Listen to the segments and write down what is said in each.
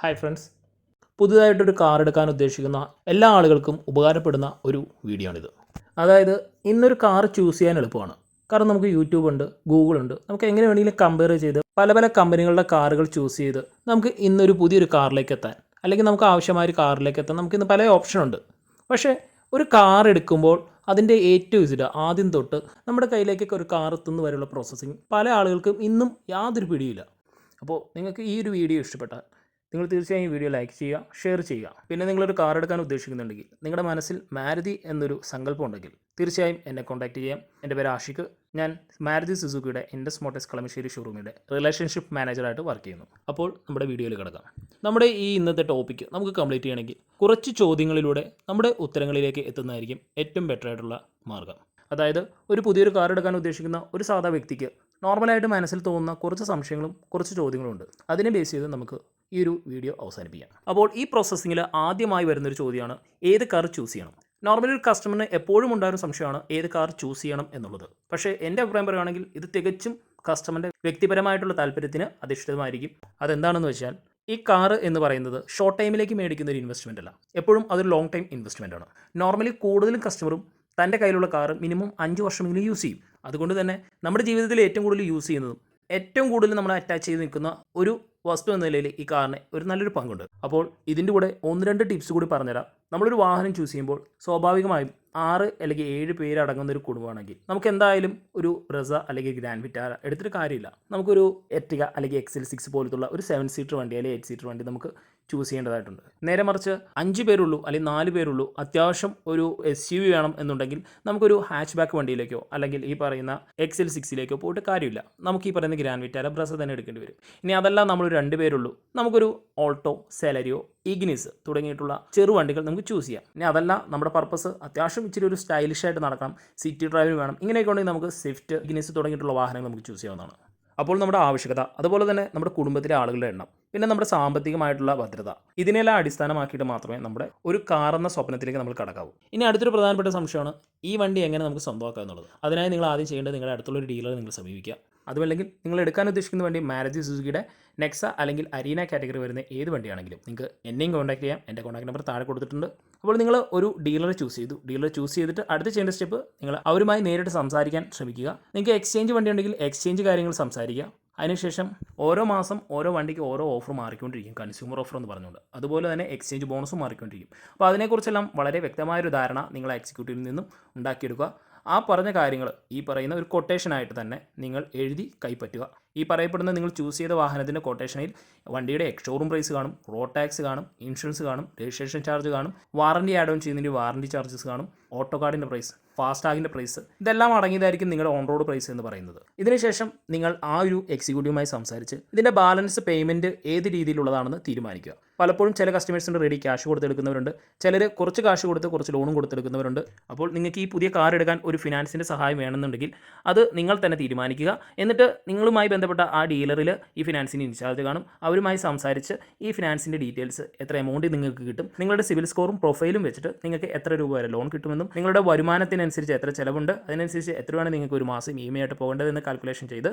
Hi friends പുതുതായിട്ടൊരു car എടുക്കാൻ ഉദ്ദേശിക്കുന്ന എല്ലാ ആളുകൾക്കും ഉപകാരപ്പെടുന്ന ഒരു വീഡിയോ ആണിത് അതായത് ഇന്നൊരു കാർ ചൂസ് ചെയ്യാൻ എളുപ്പമാണ്. കാരണം നമുക്ക് യൂട്യൂബ് ഉണ്ട് ഗൂഗിൾ ഉണ്ട്. നമുക്ക് എങ്ങനെ വേണമെങ്കിലും കമ്പയർ ചെയ്ത് പല പല കമ്പനികളുടെ കാറുകൾ ചൂസ് ചെയ്ത് നമുക്ക് ഇന്നൊരു പുതിയൊരു കാറിലേക്ക് എത്താൻ. അല്ലെങ്കിൽ നമുക്ക് ആവശ്യമായ ഒരു കാറിലേക്ക് എത്താൻ നമുക്ക് ഇന്ന് പല ഓപ്ഷനുണ്ട് പക്ഷേ ഒരു കാർ എടുക്കുമ്പോൾ അതിന്റെ ഏറ്റവും ഇസിഡ് ആദ്യം തൊട്ട് നമ്മുടെ കയ്യിലേക്കൊക്കെ ഒരു കാർ എത്തുന്ന വരെയുള്ള പ്രോസസ്സിങ് പല ആളുകൾക്കും ഇന്നും യാതൊരു പിടിയില്ല അപ്പോൾ നിങ്ങൾക്ക് ഈ ഒരു വീഡിയോ ഇഷ്ടപ്പെട്ടാൽ നിങ്ങൾ തീർച്ചയായും ഈ വീഡിയോ ലൈക്ക് ചെയ്യുക ഷെയർ ചെയ്യുക. പിന്നെ നിങ്ങളൊരു കാർ എടുക്കാൻ ഉദ്ദേശിക്കുന്നുണ്ടെങ്കിൽ നിങ്ങളുടെ മനസ്സിൽ മാരുതി എന്നൊരു സങ്കല്പം ഉണ്ടെങ്കിൽ തീർച്ചയായും എന്നെ കോൺടാക്ട് ചെയ്യാം. എന്റെ പേര് ആഷിഖ്. ഞാൻ മാരുതി സുസുക്കിയുടെ ഇൻഡസ് മോട്ടേഴ്സ് കളമശ്ശേരി ഷോറൂമിന്റെ റിലേഷൻഷിപ്പ് മാനേജറായിട്ട് വർക്ക് ചെയ്യുന്നു. അപ്പോൾ നമ്മുടെ വീഡിയോയിൽ കിടക്കാം. നമ്മുടെ ഈ ഇന്നത്തെ ടോപ്പിക്ക് നമുക്ക് കംപ്ലീറ്റ് ചെയ്യണമെങ്കിൽ കുറച്ച് ചോദ്യങ്ങളിലൂടെ നമ്മുടെ ഉത്തരങ്ങളിലേക്ക് എത്തുന്നതായിരിക്കും ഏറ്റവും ബെറ്റർ ആയിട്ടുള്ള മാർഗം അതായത് ഒരു പുതിയൊരു കാർ എടുക്കാൻ ഉദ്ദേശിക്കുന്ന ഒരു സാധാ വ്യക്തിക്ക് നോർമലായിട്ട് മനസ്സിൽ തോന്നുന്ന കുറച്ച് സംശയങ്ങളും കുറച്ച് ചോദ്യങ്ങളും ഉണ്ട് അതിനെ ബേസ് ചെയ്ത് നമുക്ക് ഈ ഒരു വീഡിയോ അവസാനിപ്പിക്കാം. അപ്പോൾ ഈ പ്രോസസ്സിങ്ങിൽ ആദ്യമായി വരുന്നൊരു ചോദ്യമാണ് ഏത് കാർ ചൂസ് ചെയ്യണം? നോർമലി ഒരു കസ്റ്റമറിന് എപ്പോഴും ഉണ്ടായിരുന്ന സംശയമാണ് ഏത് കാർ ചൂസ് ചെയ്യണം എന്നുള്ളത്. പക്ഷേ എന്റെ അഭിപ്രായം പറയുകയാണെങ്കിൽ ഇത് തികച്ചും കസ്റ്റമറിന്റെ വ്യക്തിപരമായിട്ടുള്ള താല്പര്യത്തിന് അധിഷ്ഠിതമായിരിക്കും. അതെന്താണെന്ന് വെച്ചാൽ ഈ കാർ എന്ന് പറയുന്നത് ഷോർട്ട് ടൈമിലേക്ക് മേടിക്കുന്ന ഒരു ഇൻവെസ്റ്റ്മെന്റ് അല്ല. എപ്പോഴും അതൊരു ലോങ് ടൈം ഇൻവെസ്റ്റ്മെന്റ് ആണ്. നോർമലി കൂടുതലും കസ്റ്റമറും തന്റെ കയ്യിലുള്ള കാർ മിനിമം അഞ്ച് വർഷമെങ്കിലും യൂസ് ചെയ്യും. അതുകൊണ്ട് തന്നെ നമ്മുടെ ജീവിതത്തിൽ ഏറ്റവും കൂടുതൽ യൂസ് ചെയ്യുന്നതും ഏറ്റവും കൂടുതൽ നമ്മൾ അറ്റാച്ച് ചെയ്ത് നിൽക്കുന്ന ഒരു വസ്തു എന്ന നിലയിൽ ഈ കാറിന് ഒരു നല്ലൊരു പങ്കുണ്ട്. അപ്പോൾ ഇതിന്റെ കൂടെ ഒന്ന് രണ്ട് ടിപ്സ് കൂടി പറഞ്ഞുതരാം. നമ്മളൊരു വാഹനം ചൂസ് ചെയ്യുമ്പോൾ സ്വാഭാവികമായും ആറ് അല്ലെങ്കിൽ ഏഴ് പേരടങ്ങുന്ന ഒരു കുടുംബമാണെങ്കിൽ നമുക്ക് എന്തായാലും ഒരു റസ അല്ലെങ്കിൽ ഗ്രാൻഡ് വിറ്റാര എടുത്തിട്ട് കാര്യമില്ല. നമുക്കൊരു എറ്റിക അല്ലെങ്കിൽ എക്സൽ സിക്സ് പോലത്തുള്ള ഒരു സെവൻ സീറ്റർ വണ്ടി അല്ലെങ്കിൽ എയ്റ്റ് സീറ്റർ വണ്ടി നമുക്ക് ചൂസ് ചെയ്യേണ്ടതായിട്ടുണ്ട്. നേരെ മറിച്ച് അഞ്ച് പേരുള്ളൂ അല്ലെങ്കിൽ നാല് പേരുള്ളൂ അത്യാവശ്യം ഒരു എസ് യു വി വേണം എന്നുണ്ടെങ്കിൽ നമുക്കൊരു ഹാച്ച് ബാക്ക് വണ്ടിയിലേക്കോ അല്ലെങ്കിൽ ഈ പറയുന്ന എക്സ് എൽ സിക്സിലേക്കോ പോയിട്ട് കാര്യമില്ല. നമുക്ക് ഈ പറയുന്ന ഗ്രാൻഡ് വിറ്റാര ബ്രസ തന്നെ എടുക്കേണ്ടി വരും. ഇനി അതല്ല നമ്മൾ രണ്ട് പേരുള്ളൂ. നമുക്കൊരു ഓൾട്ടോ സെലരിയോ ഇഗ്നിസ് തുടങ്ങിയിട്ടുള്ള ചെറു വണ്ടികൾ നമുക്ക് ചൂസ് ചെയ്യാം. ഇനി അതല്ല നമ്മുടെ പർപ്പസ് അത്യാവശ്യം ഇച്ചിരി ഒരു സ്റ്റൈലിഷ് ആയിട്ട് നടക്കണം. സിറ്റി ഡ്രൈവിന് വേണം. ഇങ്ങനെയൊക്കെ ഉണ്ടെങ്കിൽ നമുക്ക് സ്വിഫ്റ്റ് ഇഗ്നിസ് തുടങ്ങിയിട്ടുള്ള വാഹനങ്ങൾ നമുക്ക് ചൂസ് ചെയ്യാവുന്നതാണ്. അപ്പോൾ നമ്മുടെ ആവശ്യകത അതുപോലെ തന്നെ നമ്മുടെ കുടുംബത്തിലെ ആളുകളുടെ എണ്ണം. പിന്നെ നമ്മുടെ സാമ്പത്തികമായിട്ടുള്ള ഭദ്രത. ഇതിനെല്ലാം അടിസ്ഥാനമാക്കിയിട്ട് മാത്രമേ നമ്മുടെ ഒരു കാർ എന്ന സ്വപ്നത്തിലേക്ക് നമ്മൾ കടക്കാവൂ. ഇനി അടുത്തൊരു പ്രധാനപ്പെട്ട സംശയമാണ് ഈ വണ്ടി എങ്ങനെ നമുക്ക് സ്വന്തമാക്കാം എന്നുള്ളത്. അതിനായി നിങ്ങൾ ആദ്യം ചെയ്യേണ്ടത് നിങ്ങളുടെ അടുത്തുള്ള ഒരു ഡീലറെ നിങ്ങൾ സമീപിക്കുക. അതുമല്ലെങ്കിൽ നിങ്ങൾ എടുക്കാൻ ഉദ്ദേശിക്കുന്ന വണ്ടി മാരുതി സുസുക്കിയുടെ നെക്സ അല്ലെങ്കിൽ അരീന കാറ്റഗറി വരുന്ന ഏത് വണ്ടിയാണെങ്കിലും നിങ്ങൾക്ക് എന്നെയും കോൺടാക്ട് ചെയ്യാം. എന്റെ കോൺടാക്ട് നമ്പർ താഴെ കൊടുത്തിട്ടുണ്ട്. അപ്പോൾ നിങ്ങൾ ഒരു ഡീലറെ ചൂസ് ചെയ്തു. ഡീലറെ ചൂസ് ചെയ്തിട്ട് അടുത്ത ചെയ്യേണ്ട സ്റ്റെപ്പ് നിങ്ങൾ അവരുമായി നേരിട്ട് സംസാരിക്കാൻ ശ്രമിക്കുക. നിങ്ങൾക്ക് എക്സ്ചേഞ്ച് വണ്ടി ഉണ്ടെങ്കിൽ എക്സ്ചേഞ്ച് കാര്യങ്ങൾ സംസാരിക്കുക. അതിനുശേഷം ഓരോ മാസം ഓരോ വണ്ടിക്ക് ഓരോ ഓഫർ മാറിക്കൊണ്ടിരിക്കും. കൺസ്യൂമർ ഓഫർ എന്ന് പറഞ്ഞുകൊണ്ട്. അതുപോലെ തന്നെ എക്സ്ചേഞ്ച് ബോണസും മാറിക്കൊണ്ടിരിക്കും. അപ്പോൾ അതിനെക്കുറിച്ചെല്ലാം വളരെ വ്യക്തമായൊരു ധാരണ നിങ്ങൾ എക്സിക്യൂട്ടീവിൽ നിന്നും ഉണ്ടാക്കിയെടുക്കുക. ആ പറഞ്ഞ കാര്യങ്ങൾ ഈ പറയുന്ന ഒരു കൊട്ടേഷനായിട്ട് തന്നെ നിങ്ങൾ എഴുതി കൈപ്പറ്റുക. ഈ പറയപ്പെടുന്ന നിങ്ങൾ ചൂസ് ചെയ്ത വാഹനത്തിന്റെ കൊട്ടേഷനിൽ വണ്ടിയുടെ എക്സ്ഷോറൂം പ്രൈസ് കാണും റോഡ് ടാക്സ് കാണും ഇൻഷുറൻസ് കാണും രജിസ്ട്രേഷൻ ചാർജ് കാണും വാറണ്ടി ആഡ് ഓൺ ചെയ്യുന്നതിന്റെ വാറണ്ടി ചാർജസ് കാണും ഓട്ടോ കാർഡിന്റെ പ്രൈസ് ഫാസ്ടാഗിന്റെ പ്രൈസ് ഇതെല്ലാം അടങ്ങിയതായിരിക്കും നിങ്ങളുടെ ഓൺ റോഡ് പ്രൈസ് എന്ന് പറയുന്നത്. ഇതിനുശേഷം നിങ്ങൾ ആ ഒരു എക്സിക്യൂട്ടീവുമായി സംസാരിച്ച് ഇതിന്റെ ബാലൻസ് പേയ്മെന്റ് ഏത് രീതിയിലുള്ളതാണെന്ന് തീരുമാനിക്കുക. പലപ്പോഴും ചില കസ്റ്റമേഴ്സിന്റെ റെഡി ക്യാഷ് കൊടുത്തെടുക്കുന്നവരുണ്ട് ചിലർ കുറച്ച് കാശ് കൊടുത്ത് കുറച്ച് ലോണും കൊടുത്തെടുക്കുന്നവരുണ്ട്. അപ്പോൾ നിങ്ങൾക്ക് ഈ പുതിയ കാർ എടുക്കാൻ ഒരു ഫിനാൻസിന്റെ സഹായം വേണമെന്നുണ്ടെങ്കിൽ അത് നിങ്ങൾ തന്നെ തീരുമാനിക്കുക. എന്നിട്ട് നിങ്ങളുമായി ബന്ധപ്പെട്ട ആ ഡീലറിൽ ഈ ഫിനാൻസിന്റെ ഇൻചാർജ് കാണും. അവരുമായി സംസാരിച്ച് ഈ ഫിനാൻസിന്റെ ഡീറ്റെയിൽസ് എത്ര എമൗണ്ട് നിങ്ങൾക്ക് കിട്ടും നിങ്ങളുടെ സിവിൽ സ്കോറും പ്രൊഫൈലും വെച്ചിട്ട് നിങ്ങൾക്ക് എത്ര രൂപ വരെ ലോൺ കിട്ടുമെന്നും നിങ്ങളുടെ വരുമാനത്തിനനുസരിച്ച് എത്ര ചിലവുണ്ട് അതിനനുസരിച്ച് എത്രയാണ് നിങ്ങൾക്ക് ഒരു മാസം ഇ എം ഐ ആയിട്ട് പോകേണ്ടതെന്ന് കാൽക്കുലേഷൻ ചെയ്ത്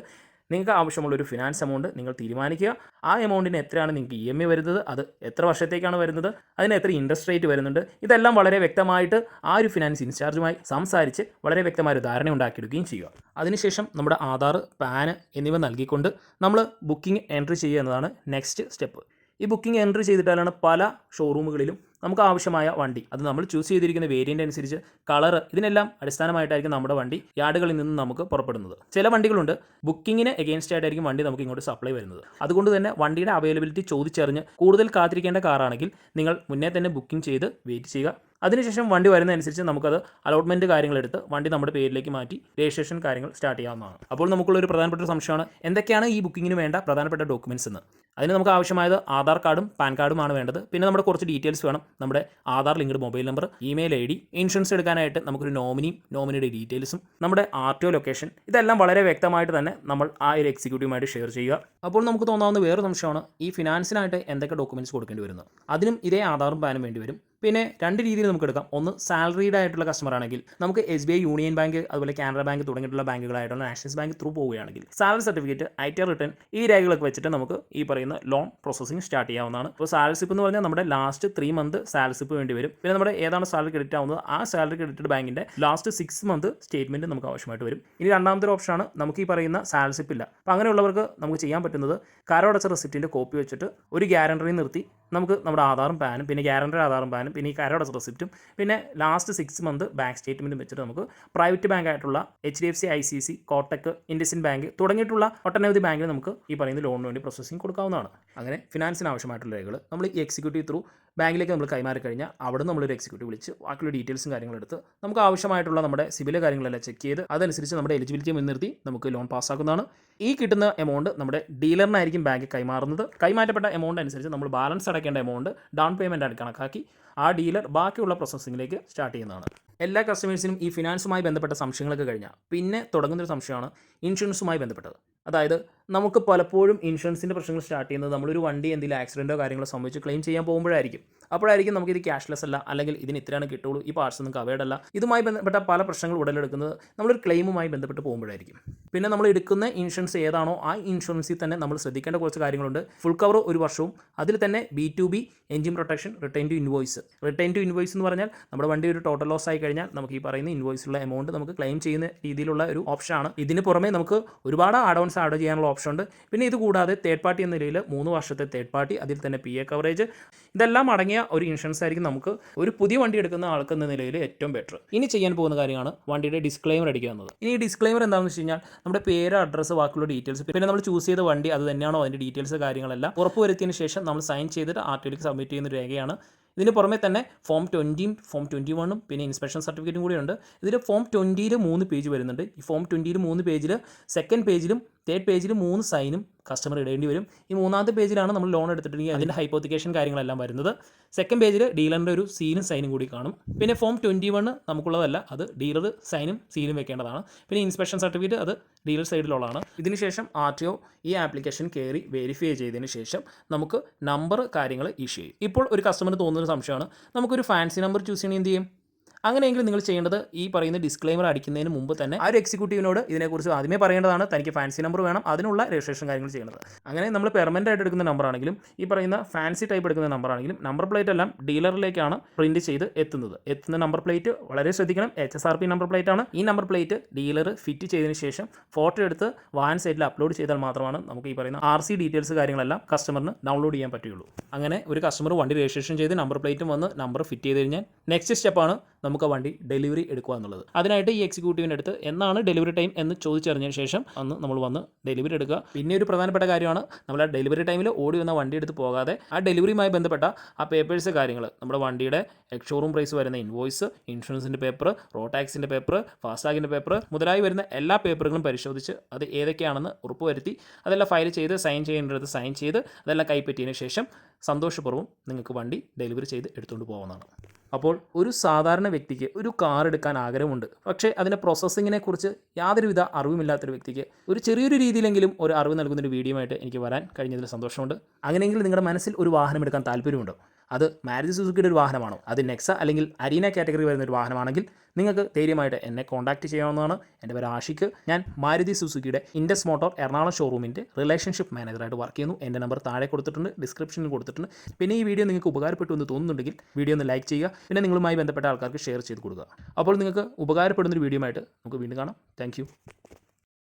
നിങ്ങൾക്ക് ആവശ്യമുള്ള ഒരു ഫിനാൻസ് എമൗണ്ട് നിങ്ങൾ തീരുമാനിക്കുക. ആ എമൗണ്ടിന് എത്രയാണ് നിങ്ങൾക്ക് ഇ എം ഐ വരുന്നത് അത് എത്ര വർഷത്തേക്കാണ് വരുന്നത് അതിന് എത്ര ഇൻട്രസ്റ്റ് റേറ്റ് വരുന്നുണ്ട് ഇതെല്ലാം വളരെ വ്യക്തമായിട്ട് ആ ഒരു ഫിനാൻസ് ഇൻചാർജുമായി സംസാരിച്ച് വളരെ വ്യക്തമായ ഒരു ധാരണ ഉണ്ടാക്കിയെടുക്കുകയും ചെയ്യുക. അതിനുശേഷം നമ്മുടെ ആധാർ പാൻ എന്നിവ നൽകിക്കൊണ്ട് നമ്മൾ ബുക്കിംഗ് എൻട്രി ചെയ്യുക എന്നതാണ് നെക്സ്റ്റ് സ്റ്റെപ്പ്. ഈ ബുക്കിംഗ് എൻട്രി ചെയ്തിട്ടാലാണ് പല ഷോറൂമുകളിലും നമുക്ക് ആവശ്യമായ വണ്ടി അത് നമ്മൾ ചൂസ് ചെയ്തിരിക്കുന്ന വേരിയന്റ് അനുസരിച്ച് കളർ ഇതിനെല്ലാം അടിസ്ഥാനമായിട്ടായിരിക്കും നമ്മുടെ വണ്ടി യാർഡുകളിൽ നിന്ന് നമുക്ക് പുറപ്പെടുന്നത്. ചില വണ്ടികളുണ്ട് ബുക്കിങ്ങിന് എഗെയിൻസ്റ്റ് ആയിട്ടായിരിക്കും വണ്ടി നമുക്ക് ഇങ്ങോട്ട് സപ്ലൈ വരുന്നത്. അതുകൊണ്ട് തന്നെ വണ്ടിയുടെ അവൈലബിലിറ്റി ചോദിച്ചറിഞ്ഞ് കൂടുതൽ കാത്തിരിക്കേണ്ട കാറാണെങ്കിൽ നിങ്ങൾ മുന്നേ തന്നെ ബുക്കിംഗ് ചെയ്ത് വെയിറ്റ് ചെയ്യുക. അതിനുശേഷം വണ്ടി വരുന്നതനുസരിച്ച് നമുക്കത് അലോട്ട്മെന്റ് കാര്യങ്ങളെടുത്ത് വണ്ടി നമ്മുടെ പേരിലേക്ക് മാറ്റി രജിസ്ട്രേഷൻ കാര്യങ്ങൾ സ്റ്റാർട്ട് ചെയ്യാവുന്നതാണ്. അപ്പോൾ നമുക്കുള്ള ഒരു പ്രധാനപ്പെട്ട സംശയമാണ് എന്തൊക്കെയാണ് ഈ ബുക്കിങ്ങിന് വേണ്ട പ്രധാനപ്പെട്ട ഡോക്യുമെന്റ്സ് എന്ന്? അതിന് നമുക്ക് ആവശ്യമായത് ആധാർ കാർഡും പാൻ കാർഡുമാണ് വേണ്ടത്. പിന്നെ നമ്മുടെ കുറച്ച് ഡീറ്റെയിൽസ് വേണം. നമ്മുടെ Aadhaar linked mobile number email I D insurance എടുക്കാനായിട്ട് നമുക്കൊരു നോമിനിയും നോമിനിയുടെ ഡീറ്റെയിൽസും നമ്മുടെ ആർ ടി ഒ ലൊക്കേഷൻ ഇതെല്ലാം വളരെ വ്യക്തമായിട്ട് തന്നെ നമ്മൾ ആ ഒരു എക്സിക്യൂട്ടീവുമായിട്ട് ഷെയർ ചെയ്യുക. അപ്പോൾ നമുക്ക് തോന്നാവുന്ന വേറൊരു സംശയമാണ് ഈ ഫിനാൻസിനായിട്ട് എന്തൊക്കെ ഡോക്യുമെന്റ്സ് കൊടുക്കേണ്ടി വരുന്നത് അതിനും ഇതേ ആധാറും പാനും വേണ്ടി വരും. പിന്നെ രണ്ട് രീതിയിൽ നമുക്ക് എടുക്കാം. ഒന്ന് സാലറീഡ് ആയിട്ടുള്ള കസ്റ്റമർ ആണെങ്കിൽ നമുക്ക് S B I union bank അതുപോലെ കാനറ ബാങ്ക് തുടങ്ങിയിട്ടുള്ള ബാങ്കുകളായിട്ടുള്ള നാഷണൽസ് ബാങ്ക് ത്രൂ പോവുകയാണെങ്കിൽ salary certificate I T return ഈ രേഖകളൊക്കെ വെച്ചിട്ട് നമുക്ക് ഈ പറയുന്ന ലോൺ പ്രോസസ്സിംഗ് സ്റ്റാർട്ട് ചെയ്യാവുന്നതാണ്. അപ്പോൾ സാലറി സ്ലിപ്പ് എന്ന് പറഞ്ഞാൽ നമ്മുടെ last three month salary slip വേണ്ടി വരും. പിന്നെ നമ്മുടെ ഏതാണ് സാലറി ക്രെഡിറ്റ് ആവുന്നത്? ആ സാലറി ക്രെഡിറ്റഡ് ബാങ്കിന്റെ ലാസ്റ്റ് സിക്സ് മന്ത് സ്റ്റേറ്റ്മെന്റ് നമുക്ക് ആവശ്യമായിട്ട് വരും. ഇനി രണ്ടാമത്തെ ഓപ്ഷനാണ് നമുക്ക് ഈ പറയുന്ന സാലറി സ്ലിപ്പ് ഇല്ല. അപ്പോൾ അങ്ങനെയുള്ളവർക്ക് നമുക്ക് ചെയ്യാൻ പറ്റുന്നത് കരോടച്ച റെസിപ്റ്റിന്റെ കോപ്പി വെച്ചിട്ട് ഒരു ഗ്യാരണ്ടറി നിർത്തി നമുക്ക് നമ്മുടെ ആധാറും പാനും പിന്നെ ഗ്യാരണ്ടർ ആധാറും പാനും പിന്നെ ഈ കരമടച്ച റെസിപ്റ്റും പിന്നെ ലാസ്റ്റ് സിക്സ് മന്ത് ബാങ്ക് സ്റ്റേറ്റ്മെന്റും വെച്ചിട്ട് നമുക്ക് പ്രൈവറ്റ് ബാങ്ക് ആയിട്ടുള്ള H D F C I C C Kotak IndusInd bank തുടങ്ങിയിട്ടുള്ള ഒട്ടനവധി ബാങ്കിൽ നമുക്ക് ഈ പറയുന്ന ലോണിന് വേണ്ടി പ്രോസസ്സിംഗ് കൊടുക്കാവുന്നതാണ്. അങ്ങനെ ഫിനാൻസിന് ആവശ്യമായിട്ടുള്ള രേഖകൾ നമ്മൾ ഈ എക്സിക്യൂട്ടീവ് ത്രൂ ബാങ്കിലേക്ക് നമ്മൾ കൈമാറി കഴിഞ്ഞാൽ അവിടെ നമ്മളൊരു എക്സിക്യൂട്ടീവ് വിളിച്ച് ബാക്കിയുള്ള ഡീറ്റെയിൽസും കാര്യങ്ങളും എടുത്ത് നമുക്ക് ആവശ്യമായിട്ടുള്ള നമ്മുടെ സിബിൽ കാര്യങ്ങളെല്ലാം ചെക്ക് ചെയ്ത് അതനുസരിച്ച് നമ്മുടെ എലിജിബിലിറ്റി മുൻനിർത്തി നമുക്ക് ലോൺ പാസ്സാക്കുന്നതാണ് ഈ കിട്ടുന്ന എമൗണ്ട് നമ്മുടെ ഡീലറിനായിരിക്കും ബാങ്ക് കൈമാറുന്നത്. കൈമാറ്റപ്പെട്ട എമൗണ്ട് അനുസരിച്ച് നമ്മൾ ബാലൻസ് അടയ്ക്കേണ്ട എമൗണ്ട് ഡൗൺ പേയ്മെന്റ് ആയിട്ട് കണക്കാക്കി ആ ഡീലർ ബാക്കിയുള്ള പ്രോസസ്സിങ്ങിലേക്ക് സ്റ്റാർട്ട് ചെയ്യുന്നതാണ്. എല്ലാ കസ്റ്റമേഴ്സിനും ഈ ഫിനാൻസുമായി ബന്ധപ്പെട്ട സംശയങ്ങളൊക്കെ കഴിഞ്ഞാൽ പിന്നെ തുടങ്ങുന്നൊരു സംശയമാണ് ഇൻഷുറൻസുമായി ബന്ധപ്പെട്ടത്. അതായത് നമുക്ക് പലപ്പോഴും ഇൻഷുറൻസിന്റെ പ്രശ്നങ്ങൾ സ്റ്റാർട്ട് ചെയ്യുന്നത് നമ്മളൊരു വണ്ടി എന്തെങ്കിലും ആക്സിഡന്റോ കാര്യങ്ങളോ സംഭവിച്ച് ക്ലെയിം ചെയ്യാൻ പോകുമ്പോഴായിരിക്കും. അപ്പോഴായിരിക്കും നമുക്ക് ക്യാഷ്ലെസ് അല്ല അല്ലെങ്കിൽ ഇതിന് ഇത്രയാണ് കിട്ടുള്ളൂ ഈ പാർട്സ് ഒന്നും കവേർഡ് അല്ല. ഇതുമായി ബന്ധപ്പെട്ട പല പ്രശ്നങ്ങൾ ഉടലെടുക്കുന്നത് നമ്മളൊരു ക്ലെയിമുമായി ബന്ധപ്പെട്ട് പോകുമ്പോഴായിരിക്കും. പിന്നെ നമ്മൾ എടുക്കുന്ന ഇൻഷുറൻസ് ഏതാണോ ആ ഇൻഷുറൻസിൽ തന്നെ നമ്മൾ ശ്രദ്ധിക്കേണ്ട കുറച്ച് കാര്യങ്ങളുണ്ട്. ഫുൾ കവർ ഒരു വർഷവും അതിൽ തന്നെ B to B engine protection return to invoice return to invoice എന്ന് പറഞ്ഞാൽ നമ്മുടെ വണ്ടി ഒരു ടോട്ടൽ ലോസ് ആയി കഴിഞ്ഞാൽ നമുക്ക് ഈ പറയുന്ന ഇൻവോയ്സിലുള്ള എമൗണ്ട് നമുക്ക് ക്ലെയിം ചെയ്യുന്ന രീതിയിലുള്ള ഒരു ഓപ്ഷനാണ് ഇതിന് പുറമെ നമുക്ക് ഒരുപാട് അഡോൺസ് ആഡ് ചെയ്യാനുള്ള ഓപ്ഷൻ ഉണ്ട്. പിന്നെ ഇത് കൂടാതെ തേർഡ് പാർട്ടി എന്ന നിലയിൽ മൂന്ന് വർഷത്തെ തേർഡ് പാർട്ടി അതിൽ തന്നെ പി എ കവറേജ് ഇതെല്ലാം അടങ്ങിയ ഒരു ഇൻഷുറൻസ് ആയിരിക്കും നമുക്ക് ഒരു പുതിയ വണ്ടി എടുക്കുന്ന ആൾക്ക് എന്ന നിലയിൽ ഏറ്റവും ബെറ്റർ ഇനി ചെയ്യാൻ പോകുന്ന കാര്യമാണ് വണ്ടിയുടെ ഡിസ്ക്ലെയിമർ അടിക്കുക എന്നത്. ഇനി ഈ ഡിസ്ക്ലെയിമർ എന്താണെന്ന് വെച്ച് കഴിഞ്ഞാൽ നമ്മുടെ പേര് അഡ്രസ്സ് ബാക്കിയുള്ള ഡീറ്റെയിൽസ് പിന്നെ നമ്മൾ ചൂസ് ചെയ്ത വണ്ടി അത് തന്നെയാണോ? അതിന്റെ ഡീറ്റെയിൽസ് കാര്യങ്ങളെല്ലാം ഉറപ്പുവരുത്തിയതിന് ശേഷം നമ്മൾ സൈൻ ചെയ്തിട്ട് ആർ ടി ഐക്ക് സബ്മിറ്റ് ചെയ്യുന്ന രേഖയാണ്. ഇതിന് പുറമെ തന്നെ ഫോം ട്വന്റിയും ഫോം ട്വന്റി വണ്ണും പിന്നെ ഇൻസ്പെക്ഷൻ സർട്ടിഫിക്കറ്റും കൂടിയുണ്ട്. ഇതിൽ ഫോം ട്വന്റിയിൽ മൂന്ന് പേജ് വരുന്നുണ്ട്. ഈ ഫോം ട്വന്റിയിൽ മൂന്ന് പേജിൽ സെക്കൻഡ് പേജിലും തേർഡ് പേജിൽ മൂന്ന് സൈനും കസ്റ്റമർ ഇടേണ്ടി വരും. ഈ മൂന്നാമത്തെ പേജിലാണ് നമ്മൾ ലോൺ എടുത്തിട്ടുണ്ടെങ്കിൽ അതിന്റെ ഹൈപ്പോത്തിക്കേഷൻ കാര്യങ്ങളെല്ലാം വരുന്നത്. സെക്കൻഡ് പേജിൽ ഡീലറിന്റെ ഒരു സീനും സൈനും കൂടി കാണും. പിന്നെ ഫോം ട്വന്റി വൺ നമുക്കുള്ളതല്ല അത് ഡീലർ സൈനും സീനും വെക്കേണ്ടതാണ്. പിന്നെ ഇൻസ്പെക്ഷൻ സർട്ടിഫിക്കറ്റ് അത് ഡീലർ സൈഡിലുള്ളതാണ് ഇതിനുശേഷം ആർ ടി ഒ ഈ ആപ്ലിക്കേഷൻ കയറി വെരിഫൈ ചെയ്തതിന് ശേഷം നമുക്ക് നമ്പർ കാര്യങ്ങൾ ഇഷ്യൂ ചെയ്യും. ഇപ്പോൾ ഒരു കസ്റ്റമർ തോന്നുന്ന സംശയമാണ്. നമുക്കൊരു ഫാൻസി നമ്പർ ചൂസ് ചെയ്യണമെങ്കിൽ എന്ത് ചെയ്യും? അങ്ങനെയെങ്കിൽ നിങ്ങൾ ചെയ്യേണ്ടത് ഈ പറയുന്ന ഡിസ്ക്ലെയിമർ അടിക്കുന്നതിന് മുമ്പ് തന്നെ ആ ഒരു എക്സിക്യൂട്ടീവിനോട് ഇതിനെക്കുറിച്ച് ആദ്യമേ പറയേണ്ടതാണ്. തനിക്ക് ഫാൻസി നമ്പർ വേണം. അതിനുള്ള രജിസ്ട്രേഷൻ കാര്യങ്ങൾ ചെയ്യേണ്ടത്. അങ്ങനെ നമ്മൾ പെർമനന്റ് ആയിട്ട് എടുക്കുന്ന നമ്പർ ആണെങ്കിലും ഈ പറയുന്ന ഫാൻസി ടൈപ്പ് എടുക്കുന്ന നമ്പർ ആണെങ്കിലും നമ്പർ പ്ലേറ്റ് എല്ലാം ഡീലറിലേക്കാണ് പ്രിന്റ് ചെയ്ത് എത്തുന്നത്. എത്തുന്ന നമ്പർ പ്ലേറ്റ് വളരെ ശ്രദ്ധിക്കണം. H S R P number plate ആണ്. ഈ നമ്പർ പ്ലേറ്റ് ഡീലർ ഫിറ്റ് ചെയ്തതിന് ശേഷം ഫോട്ടോ എടുത്ത് വാൻ സൈറ്റിൽ അപ്ലോഡ് ചെയ്താൽ മാത്രമാണ് നമുക്ക് ഈ പറയുന്ന ആർ സി ഡീറ്റെയിൽസ് കാര്യങ്ങളെല്ലാം കസ്റ്റമറിന് ഡൗൺലോഡ് ചെയ്യാൻ പറ്റുകയുള്ളൂ. അങ്ങനെ ഒരു കസ്റ്റമർ വണ്ടി രജിസ്ട്രേഷൻ ചെയ്ത് നമ്പർ പ്ലേറ്റും വന്ന് നമ്പർ ഫിറ്റ് ചെയ്ത് കഴിഞ്ഞാൽ നെക്സ്റ്റ് സ്റ്റെപ്പാണ് നമുക്ക് ആ വണ്ടി ഡെലിവറി എടുക്കുക എന്നുള്ളത്. അതിനായിട്ട് ഈ എക്സിക്യൂട്ടീവിന്റെ അടുത്ത് എന്നാണ് ഡെലിവറി ടൈം എന്ന് ചോദിച്ചറിഞ്ഞതിന് ശേഷം അന്ന് നമ്മൾ വന്ന് ഡെലിവറി എടുക്കുക. പിന്നെ ഒരു പ്രധാനപ്പെട്ട കാര്യമാണ് നമ്മൾ ആ ഡെലിവറി ടൈമിൽ ഓടി വന്ന വണ്ടി എടുത്ത് പോകാതെ ആ ഡെലിവറിയുമായി ബന്ധപ്പെട്ട ആ പേപ്പേഴ്സ് കാര്യങ്ങൾ നമ്മുടെ വണ്ടിയുടെ ഷോറൂം പ്രൈസ് വരുന്ന ഇൻവോയ്സ് ഇൻഷുറൻസിന്റെ പേപ്പർ റോഡ് ടാക്സിന്റെ പേപ്പർ ഫാസ്ടാഗിന്റെ പേപ്പർ മുതലായി വരുന്ന എല്ലാ പേപ്പറുകളും പരിശോധിച്ച് അത് ഏതൊക്കെയാണെന്ന് ഉറപ്പുവരുത്തി അതെല്ലാം ഫയൽ ചെയ്ത് സൈൻ ചെയ്യേണ്ടത് സൈൻ ചെയ്ത് അതെല്ലാം കൈപ്പറ്റിയതിന് ശേഷം സന്തോഷപൂർവം നിങ്ങൾക്ക് വണ്ടി ഡെലിവറി ചെയ്ത് എടുത്തുകൊണ്ട് പോകുന്നതാണ് അപ്പോൾ ഒരു സാധാരണ വ്യക്തിക്ക് ഒരു കാർ എടുക്കാൻ ആഗ്രഹമുണ്ട്. പക്ഷേ അതിന്റെ പ്രോസസ്സിങ്ങിനെ കുറിച്ച് യാതൊരുവിധ അറിവുമില്ലാത്തൊരു വ്യക്തിക്ക് ഒരു ചെറിയൊരു രീതിയിലെങ്കിലും ഒരു അറിവ് നൽകുന്നൊരു വീഡിയോ ആയിട്ട് എനിക്ക് വരാൻ കഴിഞ്ഞതിൽ സന്തോഷമുണ്ട്. അങ്ങനെയെങ്കിൽ നിങ്ങളുടെ മനസ്സിൽ ഒരു വാഹനം എടുക്കാൻ താല്പര്യമുണ്ടോ? അത് മാരുതി സുസുക്കിയുടെ ഒരു വാഹനമാണോ? അത് നെക്സ അല്ലെങ്കിൽ അരീന കാറ്റഗറി വരുന്ന ഒരു വാഹനമാണെങ്കിൽ നിങ്ങൾക്ക് ധൈര്യമായിട്ട് എന്നെ കോൺടാക്ട് ചെയ്യാവുന്നതാണ്. എന്റെ പേര് ആഷിക്ക് ഞാൻ മാരുതി സുസുക്കിയുടെ ഇൻഡസ് മോട്ടോർ എറണാകുളം ഷോറൂമിന്റെ റിലേഷൻഷിപ്പ് മാനേജറായിട്ട് വർക്ക് ചെയ്യുന്നു. എന്റെ നമ്പർ താഴെ കൊടുത്തിട്ടുണ്ട് ഡിസ്ക്രിപ്ഷനിൽ കൊടുത്തിട്ടുണ്ട്. പിന്നെ ഈ വീഡിയോ നിങ്ങൾക്ക് ഉപകാരപ്പെട്ടു എന്ന് തോന്നുന്നുണ്ടെങ്കിൽ വീഡിയോ ഒന്ന് ലൈക്ക് ചെയ്യുക. പിന്നെ നിങ്ങളുമായി ബന്ധപ്പെട്ട ആൾക്കാർക്ക് ഷെയർ ചെയ്ത് കൊടുക്കുക. അപ്പോൾ നിങ്ങൾക്ക് ഉപകാരപ്പെടുന്ന ഒരു വീഡിയോ ആയിട്ട് നമുക്ക് വീണ്ടും കാണാം. താങ്ക്